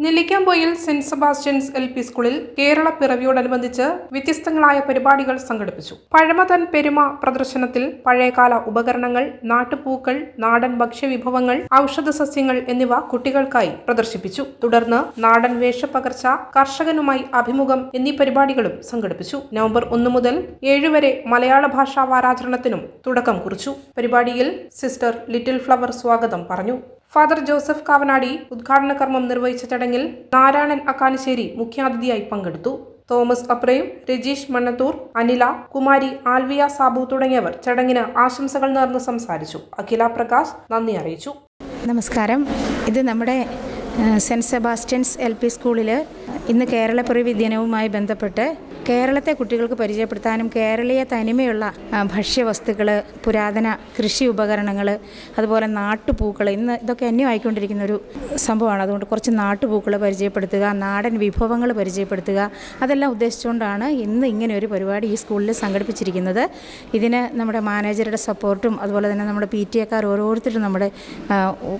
Nellikkampoyil saint Sebastian's L P സ്കൂളിൽ കേരള പിറവിയോടനുബന്ധിച്ച് വ്യത്യസ്തങ്ങളായ പരിപാടികൾ സംഘടിപ്പിച്ചു. പഴമതൻ പെരുമ പ്രദർശനത്തിൽ പഴയകാല ഉപകരണങ്ങൾ നാട്ടുപൂക്കൾ നാടൻ ഭക്ഷ്യവിഭവങ്ങൾ ഔഷധ സസ്യങ്ങൾ എന്നിവ കുട്ടികൾക്കായി പ്രദർശിപ്പിച്ചു. തുടർന്ന് നാടൻ വേഷപ്പകർച്ച കർഷകനുമായി അഭിമുഖം എന്നീ പരിപാടികളും സംഘടിപ്പിച്ചു. നവംബർ ഒന്ന് മുതൽ ഏഴ് വരെ മലയാള ഭാഷാ വാരാചരണത്തിനും തുടക്കം കുറിച്ചു. പരിപാടിയിൽ സിസ്റ്റർ ലിറ്റിൽ ഫ്ലവർ സ്വാഗതം പറഞ്ഞു. ഫാദർ ജോസഫ് കാവനാടി ഉദ്ഘാടന കർമ്മം നിർവഹിച്ച ചടങ്ങിൽ നാരായണൻ അക്കാനശ്ശേരി മുഖ്യാതിഥിയായി പങ്കെടുത്തു. തോമസ് അപ്രയും രജീഷ് മണ്ണത്തൂർ അനില കുമാരി ആൽവിയ സാബു തുടങ്ങിയവർ ചടങ്ങിന് ആശംസകൾ നേർന്ന് സംസാരിച്ചു. അഖില പ്രകാശ് നന്ദി അറിയിച്ചു. നമസ്കാരം. ഇത് നമ്മുടെ സെന്റ് സെബാസ്റ്റ്യൻസ് എൽ പി സ്കൂളിൽ ഇന്ന് കേരളപ്പിറവി ദിനവുമായി ബന്ധപ്പെട്ട് കേരളത്തെ കുട്ടികൾക്ക് പരിചയപ്പെടുത്താനും കേരളീയ തനിമയുള്ള ഭക്ഷ്യവസ്തുക്കൾ പുരാതന കൃഷി ഉപകരണങ്ങൾ അതുപോലെ നാട്ടുപൂക്കൾ ഇന്ന് ഇതൊക്കെ അന്യമായിക്കൊണ്ടിരിക്കുന്ന ഒരു സംഭവമാണ്. അതുകൊണ്ട് കുറച്ച് നാട്ടുപൂക്കൾ പരിചയപ്പെടുത്തുക നാടൻ വിഭവങ്ങൾ പരിചയപ്പെടുത്തുക അതെല്ലാം ഉദ്ദേശിച്ചുകൊണ്ടാണ് ഇന്ന് ഇങ്ങനെ ഒരു പരിപാടി ഈ സ്കൂളിൽ സംഘടിപ്പിച്ചിരിക്കുന്നത്. ഇതിന് നമ്മുടെ മാനേജറുടെ സപ്പോർട്ടും അതുപോലെ തന്നെ നമ്മുടെ പി ടി എക്കാർ ഓരോരുത്തരും നമ്മുടെ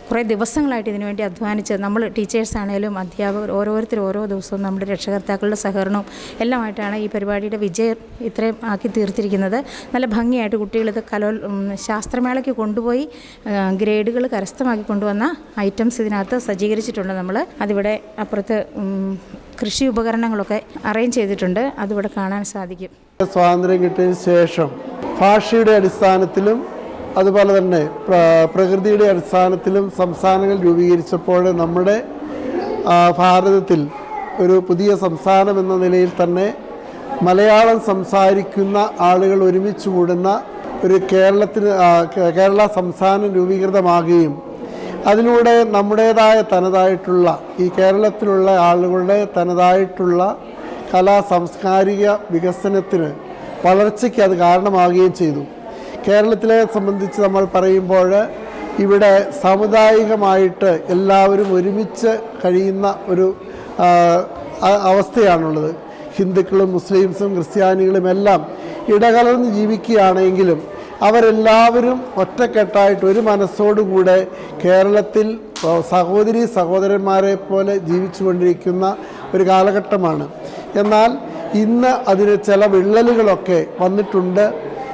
കുറേ ദിവസങ്ങളായിട്ട് ഇതിനുവേണ്ടി അധ്വാനിച്ച് നമ്മൾ ടീച്ചേഴ്സ് ആണെങ്കിലും അധ്യാപകർ ഓരോരുത്തരും ഓരോ ദിവസവും നമ്മുടെ രക്ഷകർത്താക്കളുടെ സഹകരണവും എല്ലാമായിട്ടാണ് ഈ പരിപാടിയുടെ വിജയം ഇത്രയും ആക്കി തീർത്തിരിക്കുന്നത്. നല്ല ഭംഗിയായിട്ട് കുട്ടികളിത് കലോ ശാസ്ത്രമേളയ്ക്ക് കൊണ്ടുപോയി ഗ്രേഡുകൾ കരസ്ഥമാക്കി കൊണ്ടുവന്ന ഐറ്റംസ് ഇതിനകത്ത് സജ്ജീകരിച്ചിട്ടുണ്ട് നമ്മൾ അതിവിടെ അപ്പുറത്ത് കൃഷി ഉപകരണങ്ങളൊക്കെ അറേഞ്ച് ചെയ്തിട്ടുണ്ട്. അതിവിടെ കാണാൻ സാധിക്കും. സ്വാതന്ത്ര്യം കിട്ടിയതിന് ശേഷം ഭാഷയുടെ അടിസ്ഥാനത്തിലും അതുപോലെ തന്നെ പ്രകൃതിയുടെ അടിസ്ഥാനത്തിലും സംസ്ഥാനങ്ങൾ രൂപീകരിച്ചപ്പോൾ നമ്മുടെ ഭാരതത്തിൽ ഒരു പുതിയ സംസ്ഥാനം എന്ന നിലയിൽ തന്നെ മലയാളം സംസാരിക്കുന്ന ആളുകൾ ഒരുമിച്ച് കൂടുന്ന ഒരു കേരളത്തിന് കേരള സംസ്ഥാനം രൂപീകൃതമാകുകയും അതിലൂടെ നമ്മുടേതായ തനതായിട്ടുള്ള ഈ കേരളത്തിലുള്ള ആളുകളുടെ തനതായിട്ടുള്ള കലാ സാംസ്കാരിക വികസനത്തിന് വളർച്ചയ്ക്ക് അത് കാരണമാകുകയും ചെയ്തു. കേരളത്തിലെ സംബന്ധിച്ച് നമ്മൾ പറയുമ്പോൾ ഇവിടെ സാമുദായികമായിട്ട് എല്ലാവരും ഒരുമിച്ച് കഴിയുന്ന ഒരു അവസ്ഥയാണുള്ളത്. ഹിന്ദുക്കളും മുസ്ലിംസും ക്രിസ്ത്യാനികളും എല്ലാം ഇടകലർന്ന് ജീവിക്കുകയാണെങ്കിലും അവരെല്ലാവരും ഒറ്റക്കെട്ടായിട്ട് ഒരു മനസ്സോടുകൂടെ കേരളത്തിൽ സഹോദരി സഹോദരന്മാരെ പോലെ ജീവിച്ചുകൊണ്ടിരിക്കുന്ന ഒരു കാലഘട്ടമാണ്. എന്നാൽ ഇന്ന് അതിന് ചില വിള്ളലുകളൊക്കെ വന്നിട്ടുണ്ട്.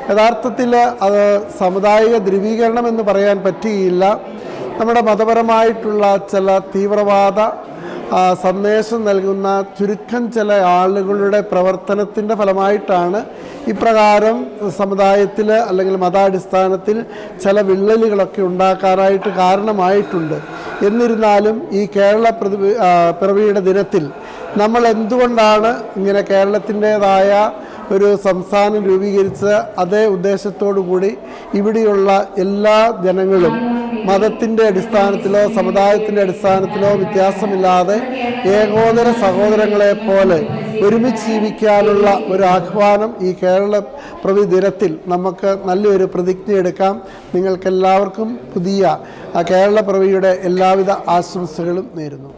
യഥാർത്ഥത്തിൽ അത് സമുദായിക ധ്രുവീകരണം എന്ന് പറയാൻ പറ്റുകയില്ല നമ്മുടെ മതപരമായിട്ടുള്ള ചില തീവ്രവാദ സന്ദേശം നൽകുന്ന ചുരുക്കം ചില ആളുകളുടെ പ്രവർത്തനത്തിന്റെ ഫലമായിട്ടാണ് ഇപ്രകാരം സമുദായത്തിൽ അല്ലെങ്കിൽ മതാടിസ്ഥാനത്തിൽ ചില വിള്ളലുകളൊക്കെ ഉണ്ടാക്കാനായിട്ട് കാരണമായിട്ടുണ്ട്. എന്നിരുന്നാലും ഈ കേരള പിറവിയുടെ ദിനത്തിൽ നമ്മൾ എന്തുകൊണ്ടാണ് ഇങ്ങനെ കേരളത്തിന്റേതായ ഒരു സംസ്ഥാനം രൂപീകരിച്ച അതേ ഉദ്ദേശത്തോടു കൂടി ഇവിടെയുള്ള എല്ലാ ജനങ്ങളും മതത്തിന്റെ അടിസ്ഥാനത്തിലോ സമുദായത്തിന്റെ അടിസ്ഥാനത്തിലോ വ്യത്യാസമില്ലാതെ ഏകോദര സഹോദരങ്ങളെ പോലെ ഒരുമിച്ച് ജീവിക്കാനുള്ള ഒരു ആഹ്വാനം ഈ കേരള പ്രവി ദിനത്തിൽ നമുക്ക് നല്ലൊരു പ്രതിജ്ഞ എടുക്കാം. നിങ്ങൾക്കെല്ലാവർക്കും പുതിയ കേരള പ്രവിയുടെ എല്ലാവിധ ആശംസകളും നേരുന്നു.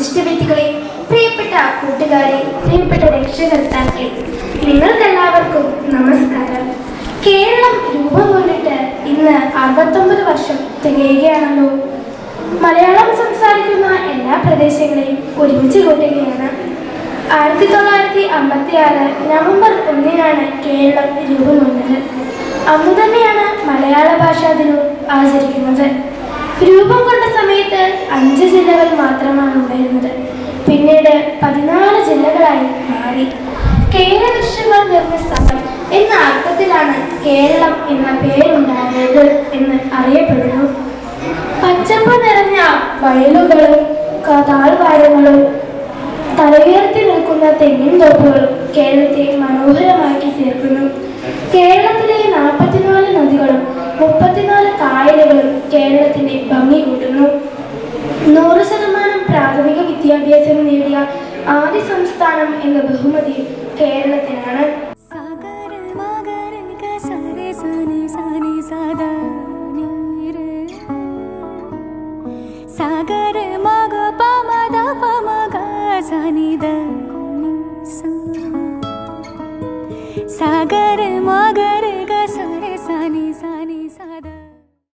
വിശിഷ്ട പ്രിയപ്പെട്ട കൂട്ടുകാരെ പ്രിയപ്പെട്ട രക്ഷകർത്താക്കളെ നിങ്ങൾക്കെല്ലാവർക്കും നമസ്കാരം. കേരളം രൂപം കൊണ്ടിട്ട് ഇന്ന് അറുപത്തൊമ്പത് വർഷം തികയുകയാണല്ലോ. മലയാളം സംസാരിക്കുന്ന എല്ലാ പ്രദേശങ്ങളെയും ഒരുമിച്ച് കൂട്ടുകയാണ്. ആയിരത്തി തൊള്ളായിരത്തി അമ്പത്തി ആറ് നവംബർ ഒന്നിനാണ് കേരളം രൂപം കൊണ്ടത്. അന്നു തന്നെയാണ് മലയാള ഭാഷാ ദിനവും ആചരിക്കുന്നത്. രൂപം കൊണ്ട സമയത്ത് അഞ്ച് ജില്ലകൾ മാത്രമാണ് ഉണ്ടായിരുന്നത്. പിന്നീട് പതിനാല് ജില്ലകളായി മാറി. കേരളവൃക്ഷങ്ങൾ നിറഞ്ഞ സ്ഥലം എന്ന അർത്ഥത്തിലാണ് കേരളം എന്ന പേരുണ്ടായത് എന്ന് അറിയപ്പെടുന്നു. പച്ചപ്പ് നിറഞ്ഞ വയലുകളും താഴ്വാരങ്ങളും തലയുയർത്തി നിൽക്കുന്ന തെങ്ങിൻ തോപ്പുകളും കേരളത്തെ മനോഹരമാക്കി തീർക്കുന്നു. കേരളത്തിലെ നാട്ടു look